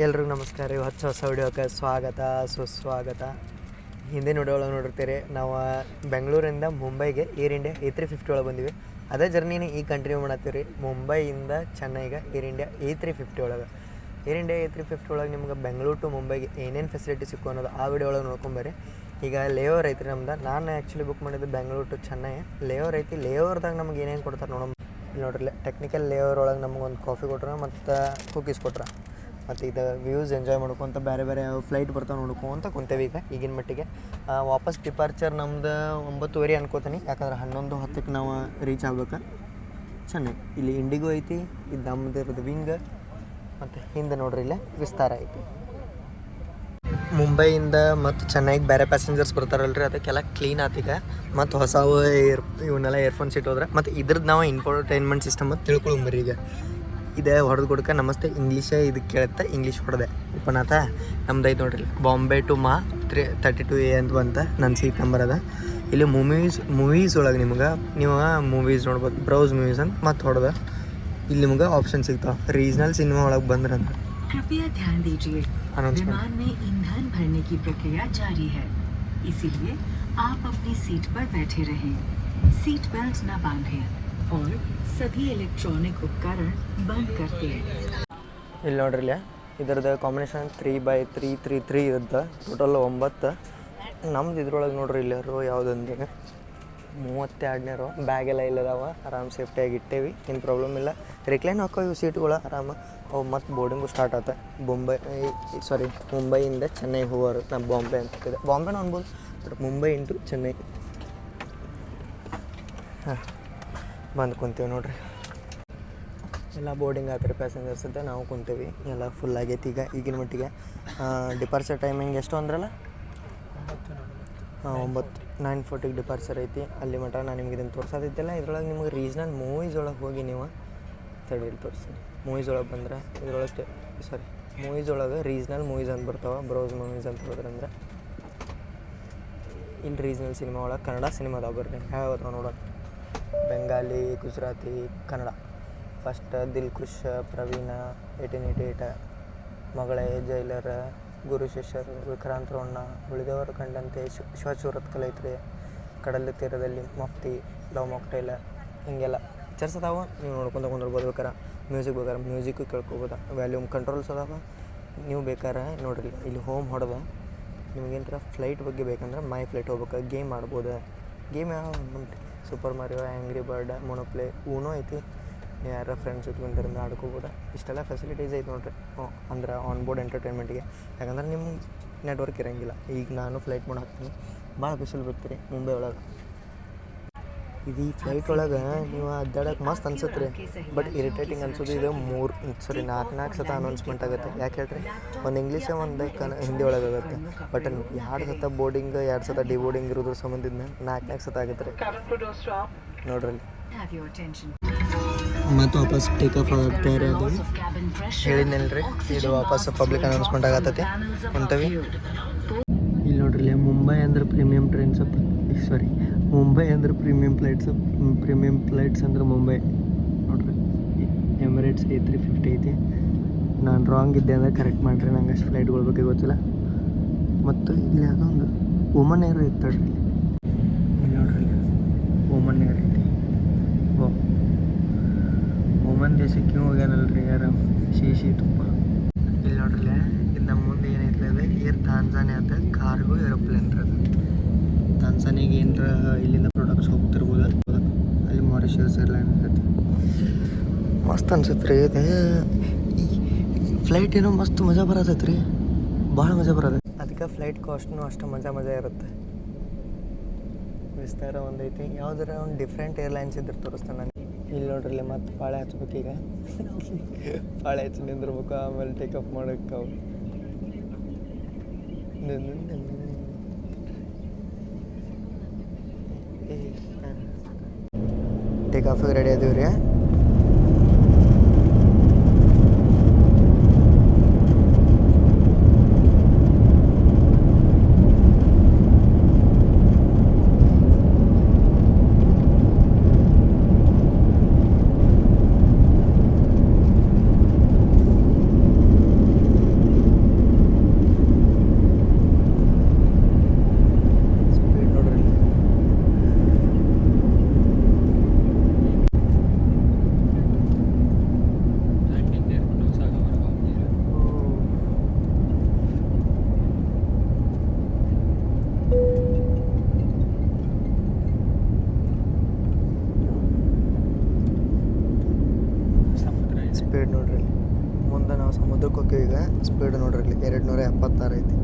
ಎಲ್ರಿಗೂ ನಮಸ್ಕಾರ ರೀ. ಹೊಸ ಹೊಸ ವಿಡಿಯೋಕ್ಕೆ ಸ್ವಾಗತ, ಸುಸ್ವಾಗತ. ಹಿಂದಿನ ವಿಡಿಯೋ ಒಳಗೆ ನೋಡಿರ್ತೀರಿ, ನಾವು ಬೆಂಗಳೂರಿಂದ ಮುಂಬೈಗೆ Air India A three fifty ಒಳಗೆ ಬಂದಿವಿ. ಅದೇ ಜರ್ನಿನ ಈ ಕಂಟಿನ್ಯೂ ಮಾಡತ್ತೀವಿ ರೀ ಮುಂಬೈಯಿಂದ ಚೆನ್ನೈಗೆ Air India A three fifty ಒಳಗೆ. Air India A three fifty ಒಳಗೆ ನಿಮ್ಗೆ ಬೆಂಗಳೂರು ಟು ಮುಂಬೈಗೆ ಏನೇನು ಫೆಸಿಲಿಟಿ ಸಿಕ್ಕು ಅನ್ನೋದು ಆ ವಿಡಿಯೋ ಒಳಗೆ ನೋಡ್ಕೊಂಬರ್ರಿ ಈಗ ಲೇವರ್ ಐತ್ರಿ ನಮ್ದು. ನಾನು ಆ್ಯಕ್ಚುಲಿ ಬುಕ್ ಮಾಡಿದ್ದು ಬೆಂಗಳೂರು ಟು ಚೆನ್ನೈ. ಲೇವರ್ ಐತಿ. ಲೇವರ್ದಾಗ ನಮ್ಗೆ ಏನೇನು ಕೊಡ್ತಾರೆ ನೋಡೋಣ ನೋಡ್ರಿ ಟೆಕ್ನಿಕಲ್ ಲೇವರ್ ಒಳಗೆ ನಮ್ಗೆ ಒಂದು ಕಾಫಿ ಕೊಟ್ರೆ ಮತ್ತು ಕುಕೀಸ್ ಕೊಟ್ರೆ. ಮತ್ತು ಇದು ವ್ಯೂಸ್ ಎಂಜಾಯ್ ಮಾಡ್ಕೊತ ಬೇರೆ ಬೇರೆ ಫ್ಲೈಟ್ ಬರ್ತಾವೆ ನೋಡ್ಕೊಂತ ಕುಂತೇವೆ ಈಗ, ಈಗಿನ ಮಟ್ಟಿಗೆ. ವಾಪಸ್ ಡಿಪಾರ್ಚರ್ ನಮ್ದು ಒಂಬತ್ತುವರೆ ಅನ್ಕೋತೀನಿ, ಯಾಕಂದ್ರೆ ಹನ್ನೊಂದು ಹತ್ತಕ್ಕೆ ನಾವು ರೀಚ್ ಆಗ್ಬೇಕು. ಚೆನ್ನಾಗಿ ಇಲ್ಲಿ ಇಂಡಿಗೋ ಐತಿ ಇದು ನಮ್ದು ಇರೋದು ವಿಂಗ್ ಮತ್ತು ಹಿಂದೆ ನೋಡ್ರಿ ಇಲ್ಲೇ ವಿಸ್ತಾರ ಐತಿ. ಮುಂಬೈಯಿಂದ ಮತ್ತು ಚೆನ್ನೈಗೆ ಬೇರೆ ಪ್ಯಾಸೆಂಜರ್ಸ್ ಬರ್ತಾರಲ್ರಿ, ಅದಕ್ಕೆಲ್ಲ ಕ್ಲೀನ್ ಆತೀಗ ಮತ್ತು ಹೊಸ ಏರ್ ಇವನ್ನೆಲ್ಲ ಇಯರ್ಫೋನ್ ಇಟ್ಟು ಹೋದ್ರೆ, ಮತ್ತು ಇದ್ರದ್ದು ನಾವು ಇನ್ಫೋಟೈನ್ಮೆಂಟ್ ಸಿಸ್ಟಮ್ ಅಂತ ತಿಳ್ಕೊಳ್ಳೋಂಬರಿ ಈಗ. ಇದೆ ಹೊಡೆದು ಕೊಡ್ಕ ನಮಸ್ತೆ ಇಂಗ್ಲೀಷೇ ಇದಕ್ಕೆ ಕೇಳುತ್ತೆ ಇಂಗ್ಲೀಷ್ ಹೊಡೆದೆ ಓಪನ್ ಆತ ನಮ್ದು ಐತೆ ನೋಡ್ರಿ ಬಾಂಬೆ ಟು ಮಾ ತ್ರೀ ತರ್ಟಿ ಟು ಎ ಅಂತ ಬಂತ ನನ್ನ ಸೀಟ್ ನಂಬರ್ ಅದ ಇಲ್ಲಿ ಮೂವೀಸ್ ಮೂವೀಸ್ ಒಳಗೆ ನಿಮ್ಗೆ ನೀವು ಮೂವೀಸ್ ನೋಡ್ಬೋದು ಬ್ರೌಸ್ ಮೂವೀಸ್ ಅಂತ ಮತ್ತೆ ಹೊಡೆದ ಇಲ್ಲಿ ನಿಮ್ಗೆ ಆಪ್ಷನ್ ಸಿಗ್ತಾವೆ ರೀಜ್ನಲ್ ಸಿನಿಮಾ ಒಳಗೆ ಬಂದ್ರಂತ कृपया ध्यान दीजिए Announcement. विमान में ईंधन भरने की प्रक्रिया जारी है इसीलिए आप अपनी सीट पर बैठे रहें सीट बेल्ट न बांधें और सभी इलेक्ट्रॉनिक उपकरण बंद कर दें ಇಲ್ಲಿ ನೋಡ್ರಿ ಇಲ್ಲಿ ಇದ್ರದ್ದು combination three by three three three ಇರುತ್ತೆ ಟೋಟಲ್ ಒಂಬತ್ತು ನಮ್ದು ಇದ್ರೊಳಗೆ ನೋಡ್ರಿ ಇಲ್ಲಿ ರೋ ಯಾವುದಂದ್ರೆ ಮೂವತ್ತೆರಡನೇ ರೋ ಬ್ಯಾಗ್ ಎಲ್ಲ ಇಲ್ಲದಾವ ಆರಾಮ್ ಸೇಫ್ಟಿಯಾಗಿ ಇಟ್ಟೇವಿ ಏನು ಪ್ರಾಬ್ಲಮ್ ಇಲ್ಲ ರಿಕ್ಲೈನ್ ಹಾಕೋ ಇವು ಸೀಟ್ಗಳು ಆರಾಮ ಅವು ಮತ್ತು ಬೋರ್ಡಿಂಗು ಸ್ಟಾರ್ಟ್ ಆತ ಬೊಂಬೈ ಸಾರಿ ಮುಂಬೈಯಿಂದ ಚೆನ್ನೈ ಹೋಗೋರು ನಮ್ಮ ಬಾಂಬೆ ಅಂತಿದೆ ಬಾಂಬೆನೂ ಅನ್ಬೋದು ಬಟ್ ಮುಂಬೈ ಇಂಟು ಚೆನ್ನೈ ಹಾಂ ಬಂದು ಕುಂತೀವಿ ನೋಡ್ರಿ. ಎಲ್ಲ ಬೋರ್ಡಿಂಗ್ ಆತ್ರಿ ಪ್ಯಾಸೆಂಜರ್ಸ್ ಅಂತ ನಾವು ಕುಂತೀವಿ. ಎಲ್ಲ ಫುಲ್ ಆಗೈತಿ ಈಗ, ಈಗಿನ ಮಟ್ಟಿಗೆ. ಡಿಪಾರ್ಚರ್ ಟೈಮಿಂಗ್ ಎಷ್ಟು ಅಂದ್ರಲ್ಲ? ಹಾಂ ಒಂಬತ್ತು. ನೈನ್ ಫೋರ್ಟಿಗೆ ಡಿಪಾರ್ಚರ್ ಐತಿ. ಅಲ್ಲಿ ಮಟ ನಾನು ನಿಮ್ಗೆ ಇದನ್ನು ತೋರ್ಸೋದಿದ್ದೆಲ್ಲ, ಇದ್ರೊಳಗೆ ನಿಮ್ಗೆ ರೀಸನಲ್ ಮೂವೀಸ್ ಒಳಗೆ ಹೋಗಿ ನೀವು ತಡೀಲಿ ತೋರಿಸ್ತೀನಿ. ಮೂವೀಸ್ ಒಳಗೆ ಬಂದ್ರೆ, ಇದ್ರೊಳಗೆ ಸಾರಿ ಮೂವೀಸ್ ಒಳಗೆ ರೀಸ್ನಲ್ ಮೂವೀಸ್ ಅಂತ ಬರ್ತಾವೆ ಬ್ರೌಸ್ ಮೂವೀಸ್ ಅಂತ ಹೋದ್ರಂದ್ರೆ ಇಲ್ಲಿ ರೀಸ್ನಲ್ ಸಿನಿಮಾ ಒಳಗೆ ಕನ್ನಡ ಸಿನಿಮಾ ಅದಾವ ಬರ್ರಿ ಯಾವ ನೋಡೋಣ. Bengali, Gujarati, Kannada. First Dil Khush, Praveena eighteen eighty eight ಮಗಳೇ, ಜೈಲರ್, ಗುರು ಶಿಷ್ಯರು, ವಿಕ್ರಾಂತ್ ರೋಣ ಉಳಿದವರು ಕಂಡಂತೆ ಶಿವ ಶಿವಚೂರತ್ ಕಲೈತ್ರಿ, ಕಡಲ ತೀರದಲ್ಲಿ ಮಫ್ತಿ, ಲವ್ ಮಾಕ್ಟೈಲ, ಹಿಂಗೆಲ್ಲ. ಪಿಕ್ಚರ್ಸ್ ಅದಾವ? ನೀವು ನೋಡ್ಕೊಂತ ಕುಂದಿರ್ಬೋದು ಬೇಕಾರ. ಮ್ಯೂಸಿಕ್ ಬೇಕಾರೆ. ಮ್ಯೂಸಿಕ್ಕು ಕೇಳ್ಕೊಬೋದು. ವ್ಯಾಲ್ಯೂಮ್ ಕಂಟ್ರೋಲ್ಸ್ ಅದಾವ? ನೀವು ಬೇಕಾರೆ ನೋಡ್ರಿ, ಇಲ್ಲಿ ಹೋಮ್ ಹೊಡೆದ. ನಿಮ್ಗೇನಾರ ಫ್ಲೈಟ್ ಬಗ್ಗೆ ಬೇಕಂದ್ರೆ ಮೈ ಫ್ಲೈಟ್ ಹೋಗ್ಬೇಕು. ಗೇಮ್ ಆಡ್ಬೋದು. ಗೇಮ್ ಯಾವ super Mario angry bird Monopoly Uno ಐತಿ. ನೀವು ಯಾರ ಫ್ರೆಂಡ್ಸ್ ಜೊತೆ ಆಡ್ಕೋಬೋದು ಇಷ್ಟೆಲ್ಲ ಫೆಸಿಲಿಟೀಸ್ ಐತೆ ನೋಡ್ರಿ. ಅಂದ್ರೆ ಆನ್ ಬೋರ್ಡ್ ಎಂಟರ್ಟೈನ್ಮೆಂಟಿಗೆ ಯಾಕಂದ್ರೆ ನಿಮ್ಮ ನೆಟ್ವರ್ಕ್ ಇರೋಂಗಿಲ್ಲ. ಈಗ ನಾನು ಫ್ಲೈಟ್ ಮಾಡಿ ಹಾಕ್ತೀನಿ. ಭಾಳ ಬಿಸಿಲು ಬರ್ತೀರಿ ಮುಂಬೈ ಒಳಗೆ. ಇದು ಈ ಫ್ಲೈಟ್ ಒಳಗೆ ನೀವು ಅಡ್ಡಾಡಕ್ಕೆ ಮಸ್ತ್ ಅನ್ಸುತ್ತೆ ರೀ ಬಟ್ ಇರಿಟೇಟಿಂಗ್ ಅನ್ಸೋದು ಇದು ಮೂರು ಸಾರಿ ನಾಲ್ಕು ನಾಲ್ಕು ಸತ ಅನೌನ್ಸ್ಮೆಂಟ್ ಆಗುತ್ತೆ. ಯಾಕೆ ಹೇಳ್ರಿ? ಒಂದು ಇಂಗ್ಲೀಷೇ ಒಂದು ಕನ್ನ ಹಿಂದಿ ಒಳಗೆ ಆಗುತ್ತೆ. ಬಟ್ ಎರಡು ಸತ ಬೋರ್ಡಿಂಗ್ ಎರಡು ಸತ ಡಿ ಬೋರ್ಡಿಂಗ್ ಇರೋದ್ರ ಸಂಬಂಧಿದ್ನ ನಾಲ್ಕು ನಾಲ್ಕು ಸತ ಆಗುತ್ತೆ ರೀ. ನೋಡ್ರಿ. ಮತ್ತು ವಾಪಸ್ ಟೇಕ್ ಆಫ್ ಆಗ್ತಾರೆ ಅದು ಹೇಳಿದ್ನಲ್ರಿ? ಇದು ವಾಪಸ್ ಪಬ್ಲಿಕ್ ಅನೌನ್ಸ್ಮೆಂಟ್ ಆಗತ್ತೈತಿ. ಅಂತವಿ ಹೊಂಟವಿ. ಇಲ್ಲಿ ನೋಡ್ರಿ ಮುಂಬೈ ಅಂದ್ರೆ ಪ್ರೀಮಿಯಂ ಟ್ರೈನ್ಸ್ ಸಾರಿ ಮುಂಬೈ ಅಂದ್ರೆ ಪ್ರೀಮಿಯಂ ಫ್ಲೈಟ್ಸ್ ಪ್ರೀಮಿಯಂ ಫ್ಲೈಟ್ಸ್ ಅಂದ್ರೆ ಮುಂಬೈ. ನೋಡ್ರಿ ಎಮಿರೇಟ್ಸ್ ಎ ತ್ರೀ ಫಿಫ್ಟಿ ಐತಿ. ನಾನು ರಾಂಗ್ ಇದ್ದೆ ಅಂದ್ರೆ ಕರೆಕ್ಟ್ ಮಾಡಿರಿ, ನಂಗೆ ಅಷ್ಟು ಫ್ಲೈಟ್ಗಳ ಬಗ್ಗೆ ಗೊತ್ತಿಲ್ಲ. ಮತ್ತು ಇಲ್ಲಿ ಅದೊಂದು ವುಮನ್ ಏರು ಇತ್ತು ಇಲ್ಲಿ ಇಲ್ಲಿ ನೋಡ್ರಿ ವುಮನ್ ಏರ್ ಐತಿ. ಓ ವುಮನ್ ದೇಶಕ್ಕೆ ಹೋಗ್ಯಾನಲ್ರಿ ಯಾರ? ಶೀಶಿ ತುಪ್ಪ. ಇಲ್ಲಿ ನೋಡ್ರಿ ಇದು ನಮ್ಮ ಮುಂದೆ ಏನೈತಿ ಏರ್ ತಾಂಜಾನೆ ಅಂತ ಕಾರ್ಗೋ ಏರೋಪ್ಲೇನ್ ಅದು ತಾನ್ಸಾನಿಯಾಗೆ ಏನರ ಇಲ್ಲಿಂದ ಪ್ರಾಡಕ್ಟ್ಸ್ ಹೋಗ್ತಿರ್ಬೋದು? ಅಲ್ಲಿ ಮಾರಿಷಿಯಸ್ ಏರ್ಲೈನ್ ಇರ್ತೈತಿ ಮಸ್ತ್ ಅನ್ಸುತ್ತೆ ರೀ ಇದು ಫ್ಲೈಟ್ ಏನೋ ಮಸ್ತ್ ಮಜಾ ಬರತೈತೆ ರೀ ಭಾಳ ಮಜಾ ಬರೋದು ಅದಕ್ಕೆ ಫ್ಲೈಟ್ ಕಾಸ್ಟ್ನೂ ಅಷ್ಟು ಮಜಾ ಮಜಾ ಇರುತ್ತೆ. ವಿಸ್ತಾರ ಒಂದೈತಿ. ಯಾವ್ದಾರ ಒಂದು ಡಿಫ್ರೆಂಟ್ ಏರ್ಲೈನ್ಸ್ ಇದ್ರೆ ತೋರಿಸ್ತಾನೆ ನಾನು. ಇಲ್ಲಿ ನೋಡ್ರಿ ಇಲ್ಲಿ ಮತ್ತೆ ಪಾಳೆ ಹಚ್ಬೇಕು ಈಗ. ಪಾಳೆ ಹಚ್ಚಿ ನಿಂದಿರ್ಬೇಕು ಆಮೇಲೆ ಟೇಕಪ್ ಅಪ್ ಮಾಡೋಕೆ ಅವು. ಟೇಕ್ ಆಫಿಗೆ ರೆಡಿ ಅದೀವಿ ನೂರ ಐತಿ.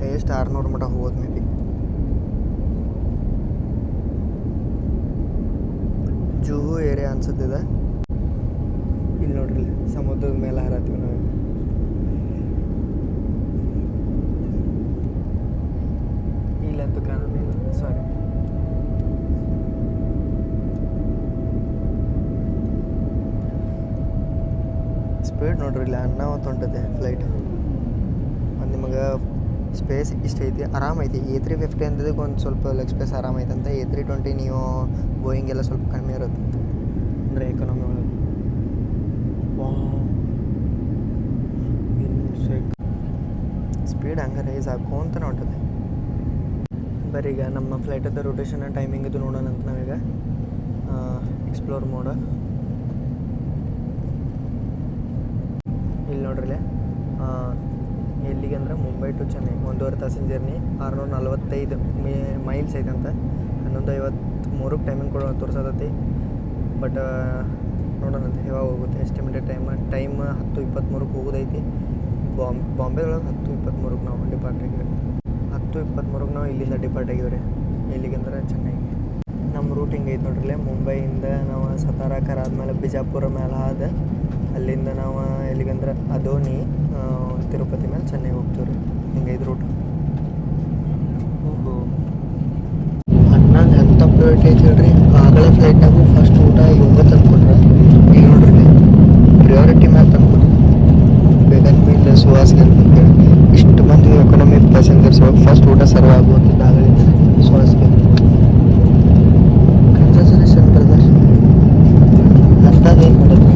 ಹೈಯೆಸ್ಟ್ ಆರುನೂರು ಮಟ ಹೋಗೋದು ಮೇ ಬಿ ಜೂಹು ಏರಿಯಾ ಅನ್ಸುತ್ತಿದೆ? ಇಲ್ಲಿ ನೋಡ್ರಿ ಸಮುದ್ರದ ಮೇಲೆ ಹಾರತ್ತೀವಿ ನಾವು. ಇಲ್ಲಂತೂ ಕಾಣೋದಿಲ್ಲ ಸಾರಿ ಸ್ಪೀಡ್ ನೋಡ್ರಿ ಇಲ್ಲ ಅನ್ನ ಹೊಂಟದೆ ಫ್ಲೈಟ್ ನಿಮಗೆ ಸ್ಪೇಸ್ ಇಷ್ಟ ಐತಿ ಎ ತ್ರೀ ಫಿಫ್ಟಿ ಅಂದಿದ್ದಕ್ಕೆ ಒಂದು ಸ್ವಲ್ಪ ಲೆಗ್ ಸ್ಪೇಸ್ ಆರಾಮ ಐತೆ ಅಂತ. ಎ ತ್ರೀ ಟ್ವೆಂಟಿ ನೀವು ಬೋಯಿಂಗ್ ಎಲ್ಲ ಸ್ವಲ್ಪ ಕಡಿಮೆ ಇರುತ್ತೆ. ಅಂದರೆ ಎಕನಾಮಿ ಒಳಗೆ. ಸ್ಪೀಡ್ ಹಂಗೆ ರೈಸ್ ಹಾಕೋಂತ ನೋಡ್ತದೆ ಬರೀ ಈಗ ನಮ್ಮ ಫ್ಲೈಟದ ರೊಟೇಷನ್ ಟೈಮಿಂಗ್ ಇದು ನೋಡೋಣ ಅಂತ ನಾವೀಗ ಎಕ್ಸ್ಪ್ಲೋರ್ ಮೋಡ ಇಲ್ಲಿ ನೋಡ್ರಿ ಎಲ್ಲಿಗೆ ಅಂದ್ರೆ ಮುಂಬೈ ಟು ಚೆನ್ನೈ, ಒಂದೂವರೆ ತಾಸಿನ ಜರ್ನಿ ಆರುನೂರ ನಲವತ್ತೈದು ಮೇ ಮೈಲ್ಸ್ ಅಂತ ಹನ್ನೊಂದು ಐವತ್ತು ಮೂರಕ್ಕೆ ಟೈಮಿಂಗ್ ಕೊಡೋ ತೋರ್ಸತೈತಿ. ಬಟ್ ನೋಡೋಣಂತ ಯಾವಾಗ ಹೋಗುತ್ತೆ. ಎಸ್ಟಿಮೇಟೆಡ್ ಟೈಮ್ ಟೈಮ್ ಹತ್ತು ಇಪ್ಪತ್ತ್ಮೂರಕ್ಕೆ ಹೋಗೋದೈತಿ. ಬಾಂಬ್ ಬಾಂಬೆ ಒಳಗೆ ಹತ್ತು ಇಪ್ಪತ್ತ್ಮೂರಕ್ಕೆ ನಾವು ಡಿಪಾರ್ಟ್ ಆಗಿವಿ ಹತ್ತು ಇಪ್ಪತ್ತ್ಮೂರಕ್ಕೆ ನಾವು ಇಲ್ಲಿಂದ ಡಿಪಾರ್ಟ್ ಇಲ್ಲಿಗೆ ಅಂದ್ರೆ ಚೆನ್ನೈಗೆ. ನಮ್ಮ ರೂಟ್ ಹಿಂಗೆ ಐತೆ ನೋಡ್ರಿ ಮುಂಬೈಯಿಂದ ನಾವು ಸತಾರ ಕರ ಆದ್ಮೇಲೆ ಬಿಜಾಪುರ ಮೇಲೆ ಆದ. ಅಲ್ಲಿಂದ ನಾವು ಎಲ್ಲಿಗಂದ್ರೆ ಅದೋನಿ ತಿರುಪತಿ ಮೇಲೆ ಚೆನ್ನೈ ಹೋಗ್ತೀವಿ ರೀ. ಐದು ರೂಟ್ ಓಹೋ. ಹನ್ನೊಂದು ಎಂಥ ಪ್ರೈವೇಟ್ ಐತಿ ಹೇಳ್ರಿ? ಆಗಲೇ ಫ್ಲೈಟ್ನಾಗು ಫಸ್ಟ್ ಊಟ ಇವಂಗ ತಂದ್ಕೊಟ್ರೆ. ಈಗ ನೋಡ್ರಿ ಪ್ರಿಯಾರಿಟಿ ಮ್ಯಾಲೆ ತಂದ್ಕೊಟ್ರಿ. ಬೇಗನ್ ಮೇಲೆ ಸುವಾಸನೆ ಅಂತೇಳಿ ಇಷ್ಟು ಮಂದಿ ಎಕನಾಮಿ ಪ್ಯಾಸೆಂಜರ್ಸ್ ಹೋಗಿ ಫಸ್ಟ್ ಊಟ ಸರ್ವ್ ಆಗುವಂಥದ್ದು ಆಗಲೇ ಸುವಾಸನೆ ಕಂಗ್ರ್ಯಾಚುಲೇಷನ್ ಬ್ರದರ್ ಅಂಥದ್ದೇನು ಮಾಡೋದು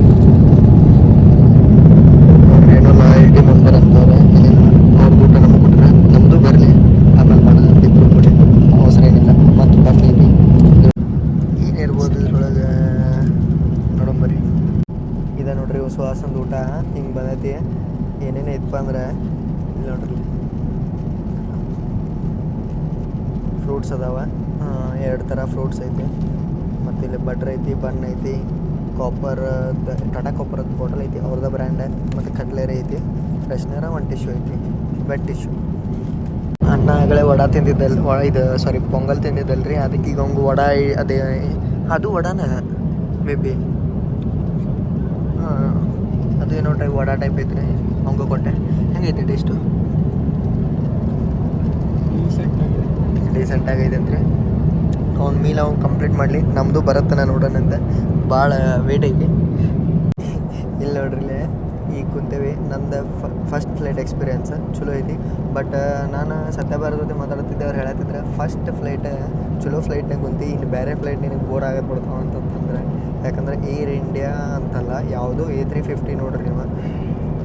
ಅವ್ರು ಏನೋ ಲಾಯಲ್ಟಿ ಮೆಂಬರ್ ಅಂತವ್ರೆ ಏನೇನು ಅವ್ರ ಊಟ ನಮ್ಗೆ ಕೊಟ್ರೆ ನಮ್ಮದು ಬರಲಿ ಆಮೇಲೆ ಮಾಡೋದು ಇಬ್ಬರು ಕೊಡಿ ಅವಸರ ಏನಿಲ್ಲ ಮತ್ತು ಬಂದೀನಿ ಏನಿರ್ಬೋದು ಇದ್ರೊಳಗೆ ನೋಡಂಬರಿ ಇದೆ ನೋಡ್ರಿ ಸುವಾಸಂದ ಊಟ ಹಿಂಗೆ ಬಂದೈತಿ ಏನೇನು ಐತಪ್ಪ ಅಂದ್ರೆ ಇಲ್ಲಿ ನೋಡ್ರಿ ಫ್ರೂಟ್ಸ್ ಅದಾವ ಎರಡು ಐತೆ. ಐತಿ ಮತ್ತು ಇಲ್ಲಿ ಬಟ್ರ್ ಐತಿ ಬನ್ ಐತಿ ಕಾಪರ್ ಟಾಟಾ ಕಾಪರ್ ಬಾಟಲ್ ಐತಿ ಅವ್ರದ್ದು ಬ್ರ್ಯಾಂಡ್ ಮತ್ತು ಕಟ್ಲೇರಿ ಐತಿ ಫ್ರೆಶ್ನರ ಒಂದು ಟಿಶ್ಯೂ ಐತಿ ಬೆಡ್ ಟಿಶ್ಯೂ ಅನ್ನ ಆಗಲೇ ವಡ ತಿಂದಿದ್ದಲ್ ಇದು ಸಾರಿ ಪೊಂಗಲ್ ತಿಂದಿದ್ದಲ್ರಿ ಅದಕ್ಕೆ ಈಗ ಹಂಗೆ ವಡ ಅದೇ ಅದು ವಡಾನ ಮೇ ಬಿ ಹಾಂ ಏನೋ ಟೈಪ್ ವಡ ಟೈಪ್ ಐತ್ರಿ ಹಂಗೆ ಕೊಟ್ಟೆ. ಹೆಂಗೈತಿ ಟೇಸ್ಟು ಡೀಸೆಂಟ್ ಆಗೈತೆ ಅಂತ್ರಿ. ಅವ್ನ ಮೀಲ್ ಅವ್ನು ಕಂಪ್ಲೀಟ್ ಮಾಡಲಿ. ನಮ್ಮದು ಬರುತ್ತೆ ನೋಡೋಣಂತೆ ಭಾಳ ವೇಟ್ ಐತಿ. ಇಲ್ಲಿ ನೋಡ್ರಿ ಇಲ್ಲೇ ಈಗ ಕುಂತೇವಿ. ನಂದು ಫಸ್ಟ್ ಫ್ಲೈಟ್ ಎಕ್ಸ್ಪೀರಿಯನ್ಸ್ ಚಲೋ ಐತಿ. ಬಟ್ ನಾನು ಸತ್ಯಭಾರತ ಜೊತೆ ಮಾತಾಡ್ತಿದ್ದೆ, ಅವ್ರು ಹೇಳತ್ತಿದ್ರೆ ಫಸ್ಟ್ ಫ್ಲೈಟ್ ಚಲೋ ಫ್ಲೈಟ್ನಾಗ ಕುಂತಿ ಇನ್ನು ಬೇರೆ ಫ್ಲೈಟ್ ನಿನಗೆ ಬೋರ್ ಆಗತ್ತೆ ಬಿಡ್ತಾವ ಅಂತಂತಂದ್ರೆ. ಯಾಕಂದ್ರೆ ಏರ್ ಇಂಡಿಯಾ ಅಂತಲ್ಲ, ಯಾವುದು ಎ ತ್ರೀ ಫಿಫ್ಟಿ ನೋಡ್ರಿ ನೀವು.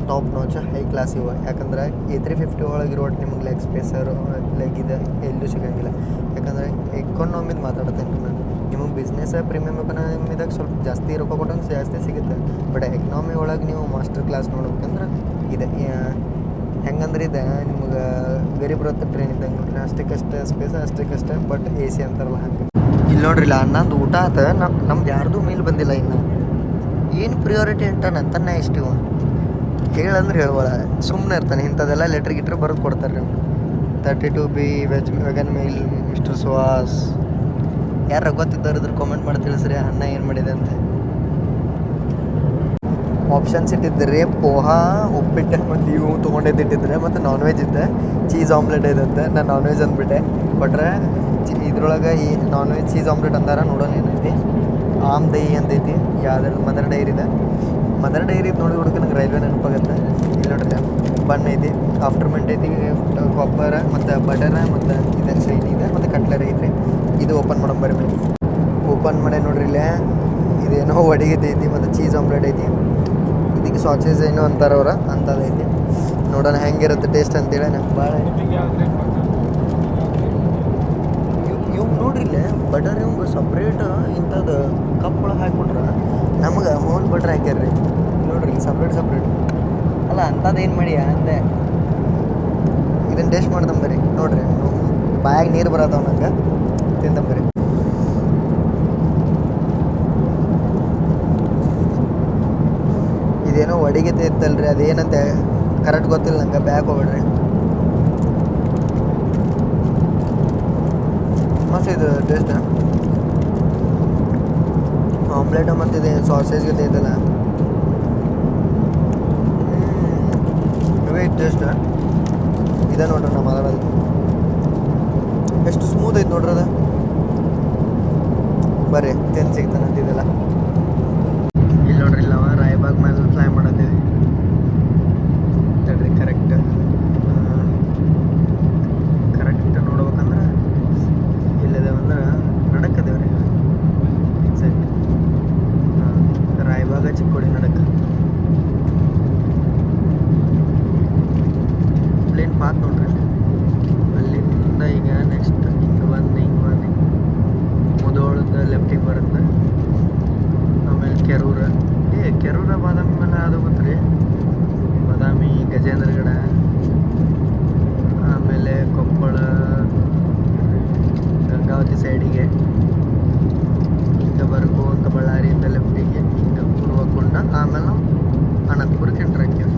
ಟಾಪ್ ನೋಚ್ ಹೈ ಕ್ಲಾಸ್ ಇವ. ಯಾಕಂದ್ರೆ ಎ ತ್ರೀ ಫಿಫ್ಟಿ ಒಳಗೆ ಇರೋ ನಿಮಗೆ ಲೆಗ್ ಸ್ಪೇಸರು ಲೆಗ್ ಇದೆ ಎಲ್ಲೂ ಸಿಗಂಗಿಲ್ಲ. ಯಾಕಂದ್ರೆ ಎಕನಾಮಿದ ಮಾತಾಡ್ತೇನೆ ನಾನು ನಿಮಗೆ ಬಿಸ್ನೆಸ್ ಪ್ರೀಮಿಯಮ್ ಎಕನಾಮಿದಾಗ ಸ್ವಲ್ಪ ಜಾಸ್ತಿ ರೊಕ್ಕ ಕೊಟ್ಟಂಗೆ ಜಾಸ್ತಿ ಸಿಗುತ್ತೆ. ಬಟ್ ಎಕನಾಮಿ ಒಳಗೆ ನೀವು ಮಾಸ್ಟರ್ ಕ್ಲಾಸ್ ನೋಡ್ಬೇಕಂದ್ರೆ ಇದೆ. ಹೆಂಗಂದ್ರೆ ಇದೆ, ನಿಮ್ಗೆ ಗರಿಬ್ ರೊತ್ತ ಟ್ರೈನ್ ಇದ್ದಂಗೆ ನೋಡ್ರಿ. ಅಷ್ಟಕ್ಕಷ್ಟೇ ಸ್ಪೇಸ್ ಅಷ್ಟಕ್ಕಷ್ಟೇ ಬಟ್ ಎ ಸಿ ಅಂತಾರಲ್ಲ ಹಂಗೆ. ಇಲ್ಲಿ ನೋಡ್ರಿ ಇಲ್ಲ ಅನ್ನೊಂದು ಊಟ ಆತ ನಮ್ಮ ನಮ್ದು ಯಾರ್ದು ಮೀಲ್ ಬಂದಿಲ್ಲ ಇನ್ನು. ಏನು ಪ್ರಿಯಾರಿಟಿ ಇಟ್ಟಾನೆ ತನ್ನ ಇಷ್ಟಿವ ಹೇಳಂದ್ರೆ ಹೇಳುವಳ ಸುಮ್ಮನೆ ಇರ್ತಾನೆ. ಇಂಥದ್ದೆಲ್ಲ ಲೆಟ್ರ್ ಗಿಟ್ರ್ ಬರೆದು ಕೊಡ್ತಾರೆ ಅವ್ನು. Thirty two B veg vegan meal mister Suhas ಯಾರು ಗೊತ್ತಿದ್ದವ್ರು ಇದ್ರ ಕಾಮೆಂಟ್ ಮಾಡಿ ತಿಳಿಸ್ರಿ, ಅಣ್ಣ ಏನು ಮಾಡಿದೆ ಅಂತ. ಆಪ್ಷನ್ಸ್ ಇಟ್ಟಿದ್ದರೆ ಪೋಹಾ, ಉಪ್ಪಿಟ್ಟು ಮತ್ತು ಇವು ತೊಗೊಂಡಿದ್ದು ಇಟ್ಟಿದ್ರೆ ಮತ್ತು ನಾನ್ ವೆಜ್ ಇದ್ದೆ. ಚೀಸ್ ಆಮ್ಲೆಟ್ ಇದಂತೆ ನಾನು ನಾನ್ ವೆಜ್ ಅಂದ್ಬಿಟ್ಟೆ ಕೊಟ್ರೆ ಇದ್ರೊಳಗೆ ಈ ನಾನ್ ವೆಜ್ ಚೀಸ್ ಆಮ್ಲೆಟ್ ಅಂದಾರ ನೋಡೋಣ ಏನೈತಿ. ಆಮ್ ದೈ ಅಂತೈತಿ ಯಾವ್ದಾದ್ರು ಮದರ್ ಡೈರಿದೆ ಮದರ್ ಡೈರಿ ನೋಡಿ ಹುಡುಗ ನಂಗೆ ರೈಲ್ವೆ ನೆನಪಾಗತ್ತೆ. ಇಲ್ಲಿ ನೋಡ್ರಿ, ಬಣ್ಣ ಐತಿ ಆಫ್ಟರ್ ಮೆಂಟ್ ಐತಿ ಕೊಬ್ಬರ ಮತ್ತು ಬಟರ ಮತ್ತು ಇದೆ ಸೈಡ್ ಇದೆ, ಮತ್ತು ಕಟ್ಲರ್ ಐತಿ ಇದು ಓಪನ್ ಮಾಡೋ ಬರ್ರಿ ಓಪನ್ ಮಾಡಿ ನೋಡ್ರಿ ಇಲ್ಲೇ, ಇದೇನೋ ಒಡಿಗೆ ಐತಿ, ಮತ್ತು ಚೀಸ್ ಆಮ್ಲೆಟ್ ಐತಿ. ಇದಕ್ಕೆ ಸಾಚೆಸ್ ಏನೋ ಅಂತಾರ ಅವ್ರ ಅಂಥದ್ದೈತಿ ನೋಡೋಣ ಹೆಂಗಿರುತ್ತೆ ಟೇಸ್ಟ್ ಅಂತೇಳಿ ನಂಗೆ ಭಾಳ ಇವ್ ನೋಡ್ರಿ ಇಲ್ಲೇ ಬಟರ್ ಇವಂಗೆ ಸಪ್ರೇಟ್ ಇಂಥದ್ದು ಕಪ್ ಒಳಗೆ ಹಾಕ್ಬಿಟ್ರೆ ನಮಗೆ ಹೋಲ್ ಬಟ್ರ್ ಹಾಕ್ಯಾರ್ರಿ ನೋಡ್ರಿ ಸಪ್ರೇಟ್ ಸಪ್ರೇಟ್ ಅಲ್ಲ ಅಂಥದ್ದು ಏನು ಮಾಡಿ ಅಂದೆ ಇದನ್ನು ಟೇಸ್ಟ್ ಮಾಡ್ದಂಬರಿ ನೋಡ್ರಿ ಬಾಯಾಗ ನೀರು ಬರತ್ತವ ನಂಗೆ? ತಿಂದಂಬರಿ ಇದೇನೋ ಒಡಿಗೆ ಇತ್ತಲ್ರಿ ಅದೇನಂತೆ? ಕರೆಕ್ಟ್ ಗೊತ್ತಿಲ್ಲ ನಂಗೆ ಬ್ಯಾಗ್ ಹೋಗ್ಬಿಡ್ರಿ. ಮಸ್ತ್ ಇದು ಟೇಸ್ಟ್ ಆಮ್ಲೆಟ್ ಮತ್ತು ಇದೆ ಸಾಸೇಜ್ ಗತೆ ಇದೆಲ್ಲ ಇವೇ ಟೇಸ್ಟ್ ಇದೆ ನೋಡ್ರಿ ನಾವು ಮಾತಾಡೋದು ಎಷ್ಟು ಸ್ಮೂತ್ ಐತೆ ನೋಡ್ರಿ ಅದು. ಬರ್ರಿ ತಿನ್ ಸಿಗ್ತಾನೆ ಅಂತಿದ್ದೆಲ್ಲ ಇಲ್ಲಿ ನೋಡ್ರಿ ಇಲ್ಲ ಅವ ರಾಯಬಾಗ್ ಮೇಲೆ ಫ್ಲೈ ಮಾಡತ್ತೀವಿ ತಡ್ರಿ ಕರೆಕ್ಟ್ ಕರೆಕ್ಟ್ ನೋಡ್ಬೇಕಂದ್ರೆ ಇಲ್ಲಿದೆ ಅಂದ್ರೆ ನಡಕ್ಕದೇವ್ ರೀ ಎಕ್ಸಾಕ್ಟ್ ರಾಯಬಾಗ ಚಿಕ್ಕೋಡಿ ನಡಕ ಪ್ಲೇನ್ ಪಾತ್ ನೋಡ್ರಿ ಅಲ್ಲಿ. ಅಲ್ಲಿಂದ ಈಗ ನೆಕ್ಸ್ಟ್ ಹಿಂಗೆ ಬಂದು ಹಿಂಗೆ ಬಂದು ಮುದೋಳದ ಲೆಫ್ಟಿಗೆ ಬರುತ್ತೆ ಆಮೇಲೆ ಕೆರೂರ ಏ ಕೆರೂರ ಬಾದಾಮಿ ಮೇಲೆ ಅದು ಗೊತ್ತ್ರಿ ಬಾದಾಮಿ ಗಜೇಂದ್ರಗಡ ಆಮೇಲೆ ಕೊಪ್ಪಳ ಗಂಗಾವತಿ ಸೈಡಿಗೆ ಹಿಂಗೆ ಬರ್ಕೋತ ಬಳ್ಳಾರಿಯಿಂದ ಲೆಫ್ಟಿಗೆ ಹಿಂಗೆ ಪೂರ್ವಕೊಂಡ ಆಮೇಲೆ ನಾವು ಅನಂತಪುರಕ್ಕೆ ಎಂಟ್ರ್ ಹಾಕ್ತೀವಿ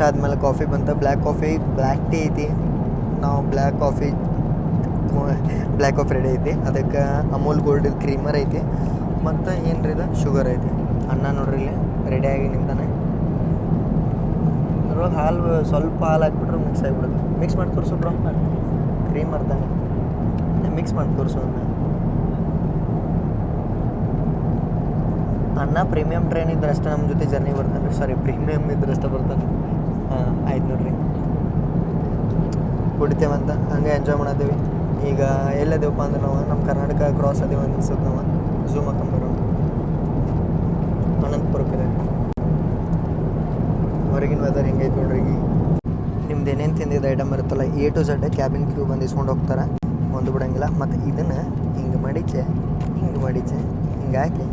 ಇಲ್ಲಿ ಆದಮೇಲೆ ಕಾಫಿ ಬಂತು. ಬ್ಲ್ಯಾಕ್ ಕಾಫಿ ಬ್ಲ್ಯಾಕ್ ಟೀ ಐತಿ. ನಾವು black coffee black coffee ready ಐತಿ. ಅದಕ್ಕೆ ಅಮೂಲ್ ಗೋಲ್ಡ್ ಕ್ರೀಮರ್ ಐತಿ. ಮತ್ತು ಏನು ರೀ ಇದು? ಶುಗರ್ ಐತಿ. ಅನ್ನ ನೋಡ್ರಿ ಇಲ್ಲಿ ರೆಡಿಯಾಗಿ ನಿಂತಾನೆ. ಅದ್ರೊಳಗೆ ಹಾಲು ಸ್ವಲ್ಪ ಹಾಲು ಹಾಕ್ಬಿಟ್ರೆ ಮಿಕ್ಸ್ ಆಗಿಬಿಡುತ್ತೆ. ಮಿಕ್ಸ್ ಮಾಡಿ ತೋರಿಸು ಬ್ರೋ ಕ್ರೀಮ್ ಅರ್ಧಾನೆ ಮಿಕ್ಸ್ ಮಾಡಿ ತೋರಿಸು ಅನ್ನ ಅಣ್ಣ ಪ್ರೀಮಿಯಮ್ ಟ್ರೈನ್ ಇದ್ರಷ್ಟೇ ನಮ್ಮ ಜೊತೆ ಜರ್ನಿ ಬರ್ತಾನೆ ಸಾರಿ ಪ್ರೀಮಿಯಮ್ ಇದ್ರಷ್ಟೇ ಬರ್ತಾನೆ ಹಾಂ, ಆಯ್ತು ನೋಡ್ರಿ. ಕುಡಿತೇವಂತ ಹಂಗೆ ಎಂಜಾಯ್ ಮಾಡಿದೀವಿ ಈಗ ಎಲ್ಲದೇವಪ್ಪ ಅಂದ್ರೆ ನಾವು ನಮ್ಮ ಕರ್ನಾಟಕ ಕ್ರಾಸ್ ಅದೇವ ಅನ್ಸುತ್ತೆ ನಾವು ಝೂಮ್ ಹಾಕೊಂಬರು ಅನಂತಪುರಕ್ಕೆ ಹೊರಗಿನ ವೆದರ್ ಹೆಂಗೈತೆ ನೋಡ್ರಿ ನಿಮ್ದು ಏನೇನು ತಿಂದಿದ್ದು ಐಟಮ್ ಇರುತ್ತಲ್ಲ A to Z cabin crew ಬಂದು ಇಸ್ಕೊಂಡು ಹೋಗ್ತಾರೆ. ಒಂದು ಬಿಡಂಗಿಲ್ಲ. ಮತ್ತು ಇದನ್ನು ಹಿಂಗೆ ಮಡಿಚೆ ಹಿಂಗೆ ಮಡಿಚೆ ಹಿಂಗೆ ಹಾಕಿ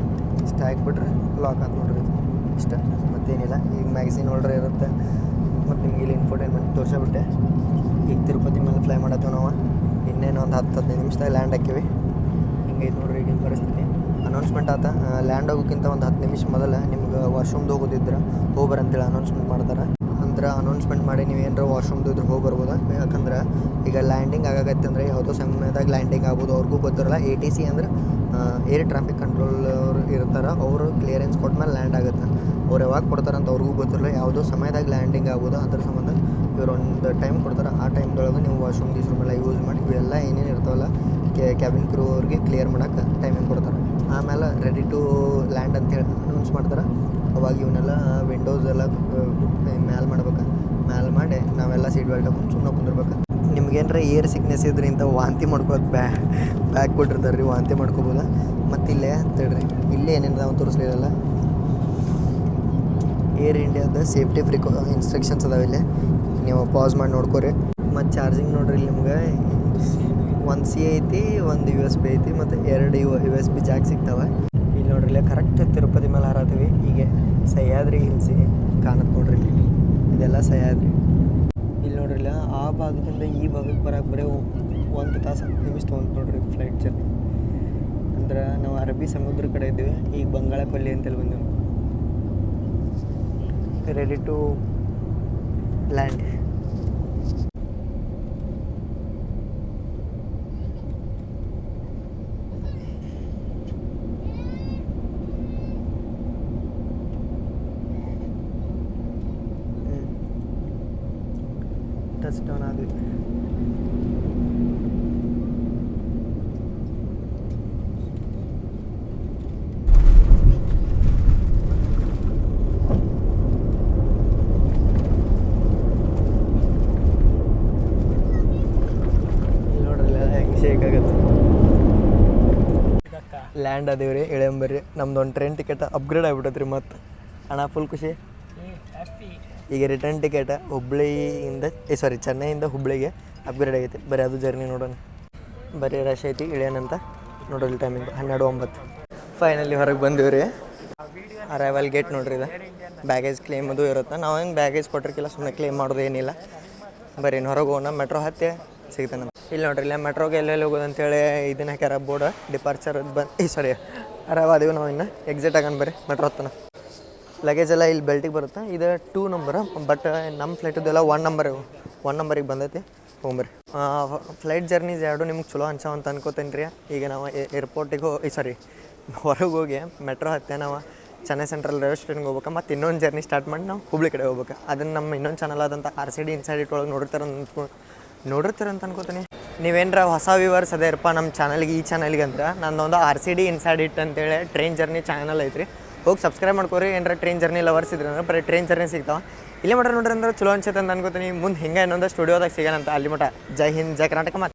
ಇಷ್ಟ ಹಾಕಿಬಿಟ್ರೆ ಲಾಕ್ ಆಯ್ತು ನೋಡ್ರಿ. ಇಷ್ಟ. ಮತ್ತೇನಿಲ್ಲ. ಈಗ ಮ್ಯಾಗಝೀನ್ ಆರ್ಡ್ರ್ ಇರುತ್ತೆ. ಮತ್ತು ನಿಮ್ಗೆ ಇಲ್ಲಿ ಇನ್ಫೋಟೈನ್ಮೆಂಟ್ ತೋರಿಸ್ಬಿಟ್ಟೆ ಈಗ ತಿರುಪತಿ ಮೇಲೆ ಫ್ಲೈ ಮಾಡತ್ತೇವೆ ನಾವು. ಇನ್ನೇನು ಒಂದು ಹತ್ತು ಹದಿನೈದು ನಿಮಿಷದಾಗ ಲ್ಯಾಂಡ್ ಹಾಕಿವಿ. ಹಿಂಗೈತೆ ನೋಡ್ರಿ ಈಗಿನ ಪರಿಸ್ಥಿತಿ. ಅನೌನ್ಸ್ಮೆಂಟ್ ಆತ. ಲ್ಯಾಂಡ್ ಹೋಗೋಕ್ಕಿಂತ ಒಂದು ಹತ್ತು ನಿಮಿಷ ಮೊದಲು ನಿಮ್ಗೆ ವಾಶ್ರೂಮ್ದು ಹೋಗೋದಿದ್ರೆ ಹೋಗ್ಬರಂತೇಳಿ ಅನೌನ್ಸ್ಮೆಂಟ್ ಮಾಡ್ತಾರೆ. ಅಂದ್ರೆ ಅನೌನ್ಸ್ಮೆಂಟ್ ಮಾಡಿ ನೀವು ಏನಾರ ವಾಶ್ರೂಮ್ದು ಇದ್ರೆ ಹೋಗಿ ಬರ್ಬೋದು ಯಾಕಂದ್ರೆ ಈಗ ಲ್ಯಾಂಡಿಂಗ್ ಆಗಾಗತ್ತೆ ಅಂದರೆ ಯಾವುದೋ ಸಮಯದಾಗ ಲ್ಯಾಂಡಿಂಗ್ ಆಗ್ಬೋದು. ಅವ್ರಿಗೂ ಗೊತ್ತಿರಲ್ಲ. ಎ ಟಿ ಸಿ ಅಂದ್ರೆ ಏರ್ ಟ್ರಾಫಿಕ್ ಕಂಟ್ರೋಲ್ ಇರ್ತಾರೆ. ಅವರು ಕ್ಲಿಯರೆನ್ಸ್ ಕೊಟ್ಟ ಮೇಲೆ ಲ್ಯಾಂಡ್ ಆಗುತ್ತೆ. ಅವ್ರು ಯಾವಾಗ ಕೊಡ್ತಾರೆ ಅಂತ ಅವ್ರಿಗೂ ಗೊತ್ತಿರಲ್ಲ. ಯಾವುದೋ ಸಮಯದಾಗ ಲ್ಯಾಂಡಿಂಗ್ ಆಗ್ಬೋದು ಅದ್ರ ಸಂಬಂಧ ಇವ್ರು ಒಂದು ಟೈಮ್ ಕೊಡ್ತಾರೆ. ಆ ಟೈಮ್ದೊಳಗೆ ನೀವು ವಾಶ್ರೂಮ್ ಗೀಶ್ರೂಮ್ ಎಲ್ಲ ಯೂಸ್ ಮಾಡಿ, ಇವೆಲ್ಲ ಏನೇನು ಇರ್ತಾವಲ್ಲ ಕ್ಯಾಬಿನ್ ಕ್ರೂ ಅವ್ರಿಗೆ ಕ್ಲಿಯರ್ ಮಾಡೋಕೆ ಟೈಮಿಂಗ್ ಕೊಡ್ತಾರೆ. ಆಮೇಲೆ ರೆಡಿ ಟು ಲ್ಯಾಂಡ್ ಅಂತೇಳಿ ಅನೌನ್ಸ್ ಮಾಡ್ತಾರೆ. ಅವಾಗ ಇವನ್ನೆಲ್ಲ ವಿಂಡೋಸ್ ಎಲ್ಲ ಮ್ಯಾಲ್ ಮಾಡ್ಬೇಕು. ಮ್ಯಾಲ್ ಮಾಡಿ ನಾವೆಲ್ಲ ಸೀಟ್ ಬೆಲ್ಟ್ ಹಾಕೊಂಡು ಸುಮ್ಮನೆ ಕುಂದಿರ್ಬೇಕು. ನಿಮ್ಗೇನರ ಏರ್ ಸಿಕ್ನೆಸ್ ಇದ್ರಿಂದ ವಾಂತಿ ಮಾಡ್ಕೋದು ಬ್ಯಾ, ಬ್ಯಾಗ್ ಕೊಟ್ಟಿರ್ತಾರೆ ರೀ ವಾಂತಿ ಮಾಡ್ಕೋಬೋದು? ಮತ್ತು ಇಲ್ಲೇ ರೀ ಇಲ್ಲೇ ಏನೇನು ನಾವು ತೋರಿಸ್ಲಿಲ್ಲ ಏರ್ ಇಂಡಿಯಾದ ಸೇಫ್ಟಿ ಫ್ರಿಕೋ ಇನ್ಸ್ಟ್ರಕ್ಷನ್ಸ್ ಅದಾವೆ ಇಲ್ಲಿ. ನೀವು ಪಾಸ್ ಮಾಡಿ ನೋಡ್ಕೊರಿ. ಮತ್ತು ಚಾರ್ಜಿಂಗ್ ನೋಡ್ರಿ ನಿಮ್ಗೆ. ಒಂದು ಸಿ ಐತಿ, ಒಂದು ಯು ಎಸ್ ಬಿ ಐತಿ, ಮತ್ತು ಎರಡು U U S B jack ಸಿಗ್ತಾವೆ. ಇಲ್ಲಿ ನೋಡ್ರಿ ಇಲ್ಲೇ ಕರೆಕ್ಟ್ ತಿರುಪತಿ ಮೇಲೆ ಹಾರತ್ತೀವಿ ಹೀಗೆ ಸಹ್ಯಾದ್ರಿ ಹಿಲ್ಸಿ ಕಾಣತ್ ನೋಡ್ರಿ ಇಲ್ಲಿ. ಇದೆಲ್ಲ ಸಹ್ಯಾದ್ರಿ. ಇಲ್ಲಿ ನೋಡ್ರಿ ಇಲ್ಲ ಆ ಭಾಗದಿಂದ ಈ ಭಾಗಕ್ಕೆ ಬರೋಕೆ ಬರೀ ಒಂದು ತಾಸು ಹತ್ತು ನಿಮಿಷ ತೊಗೊಂಡು ನೋಡ್ರಿ ಫ್ಲೈಟ್ ಜರ್ನಿ ಅಂದ್ರೆ ನಾವು ಅರಬ್ಬಿ ಸಮುದ್ರ ಕಡೆ ಇದ್ದೀವಿ. ಈಗ ಬಂಗಾಳ ಕೊಲ್ಲಿ ಅಂತೇಳಿ ಬಂದೆವು. Ready to land touch down ಆದ್ವಿ ಇಲ್ಲಿ ನೋಡ್ರಿ ಹೆಂಗೆ ಶೇಕ್ ಆಗತ್ತೆ ಲ್ಯಾಂಡ್ ಅದೇವ್ರಿ ಇಳೆಂಬರ್ರಿ ನಮ್ದು ಒಂದು ಟ್ರೈನ್ ಟಿಕೆಟ್ ಅಪ್ಗ್ರೇಡ್ ಆಗ್ಬಿಟ್ಟೈತೆ ರೀ ಮತ್ತೆ. ಅಣ್ಣ ಫುಲ್ ಖುಷಿ? ಈಗ ರಿಟರ್ನ್ ಟಿಕೆಟ್ ಹುಬ್ಳಿಯಿಂದ ಏ ಸಾರಿ ಚೆನ್ನೈಯಿಂದ ಹುಬ್ಳಿಗೆ ಅಪ್ಗ್ರೇಡ್ ಆಗೈತಿ. ಬರೀ ಅದು ಜರ್ನಿ ನೋಡೋಣ. ಬರೀ ರಶ್ ಐತಿ ಇಳಿಯೋಣಂತ ನೋಡೋಲ್ಲ ಟೈಮಿಂಗ್ ಹನ್ನೆರಡು ಒಂಬತ್ತು. ಫೈನಲಿ ಹೊರಗೆ ಬಂದೀವಿ ರೀ ಅರೈವಲ್ ಗೇಟ್ ನೋಡ್ರಿ ಇದು. ಬ್ಯಾಗೇಜ್ ಕ್ಲೇಮ್ ಅದು ಇರುತ್ತೆ. ನಾವು ಹೆಂಗೆ ಬ್ಯಾಗೇಜ್ ಕೊಟ್ಟಿರ್ಕಿಲ್ಲ ಸುಮ್ಮನೆ ಕ್ಲೇಮ್ ಮಾಡೋದು ಏನಿಲ್ಲ ಬರೀ ಹೊರಗೆ ಹೋಗೋಣ ಮೆಟ್ರೋ ಹತ್ತಿ ಸಿಗ್ತಾನೆ ಇಲ್ಲಿ ನೋಡ್ರಿ, ಇಲ್ಲೇ ಮೆಟ್ರೋಗೆ ಎಲ್ಲೆಲ್ಲಿ ಹೋಗೋದು ಅಂತೇಳಿ ಇದನ್ನ ಹಾಕ್ಯಾರ ಬೋರ್ಡ್ ಡಿಪಾರ್ಚರ್ ಬಂದು ಈ ಸಾರಿ ಅರೈವ್ ಅದೀವಿ ನಾವು ಇನ್ನು ಎಕ್ಸಿಟ್ ಆಗೋಣ ಬರ್ರಿ ಮೆಟ್ರೋ ಹತ್ತನ. ಲಗೇಜ್ ಎಲ್ಲ ಇಲ್ಲಿ ಬೆಲ್ಟಿಗೆ ಬರುತ್ತೆ? ಇದು ಟೂ ನಂಬರ್ ಬಟ್ ನಮ್ಮ ಫ್ಲೈಟದೆಲ್ಲ ಒನ್ ನಂಬರ್ ಒನ್ ನಂಬರಿಗೆ ಬಂದೈತಿ. ಹೋಗ್ಬರ್ರಿ. ಫ್ಲೈಟ್ ಜರ್ನೀಸ್ ಎರಡು ನಿಮ್ಗೆ ಚಲೋ ಅನ್ಸಾವ ಅಂತ ಅನ್ಕೋತೇನೆ ರೀ ಈಗ ನಾವು ಏರ್ಪೋರ್ಟಿಗೆ ಹೋ ಸಾರಿ ಹೊರಗೆ ಹೋಗಿ ಮೆಟ್ರೋ ಹತ್ತೆ ನಾವು ಚೆನ್ನೈ ಸೆಂಟ್ರಲ್ ರೈಲ್ವೆ ಸ್ಟೇಷನ್ಗೆ ಹೋಗ್ಬೇಕು, ಮತ್ತು ಇನ್ನೊಂದು ಜರ್ನಿ ಸ್ಟಾರ್ಟ್ ಮಾಡಿ ನಾವು ಹುಬ್ಳಿ ಕಡೆ ಹೋಗ್ಬೇಕು. ಅದನ್ನು ನಮ್ಮ ಇನ್ನೊಂದು ಚಾನಲ್ ಆದಂಥ R C D inside it ಒಳಗೆ ನೋಡಿರ್ತಾರೆ ಅಂದ್ಕೊ ನೋಡಿರ್ತಾರೆ ಅಂತ ಅನ್ಕೋತೀನಿ. ನೀವೇನರ ಹೊಸ ವ್ಯೂವರ್ಸ್ ಅದೇರಪ್ಪ ನಮ್ಮ ಚಾನಲ್ಗೆ ಈ ಚಾನಲ್ಗೆ ಅಂದ್ರೆ ನಂದೊಂದು R C D inside it ಅಂತೇಳಿ ಟ್ರೈನ್ ಜರ್ನಿ ಚಾನಲ್ ಐತ್ರಿ. ಹೋಗಿ ಸಬ್ಸ್ಕ್ರೈಬ್ ಮಾಡ್ಕೊರಿ. ಏನರ ಟ್ರೈನ್ ಜರ್ನಿ ಲವರ್ಸ್ ಇದ್ರೆ ಅಂದ್ರೆ ಬರೀ ಟ್ರೈನ್ ಜರ್ನಿ ಸಿಗ್ತಾವೆ. ಇಲ್ಲೇ ಮಾಡ್ರೆ ನೋಡ್ರಿ ಅಂದ್ರೆ ಚಲೋ ಅನ್ಸುತ್ತೆ ಅಂತ ಅನ್ಕೋತೀನಿ. ಮುಂದೆ ಹಿಂಗೆ ಇನ್ನೊಂದು ಸ್ಟುಡಿಯೋದಾಗ ಸಿಗೋಣ ಅಂತ. ಅಲ್ಲಿ ಮಟ ಜೈ ಹಿಂದ್, ಜೈ ಕರ್ನಾಟಕ ಮತ್ತು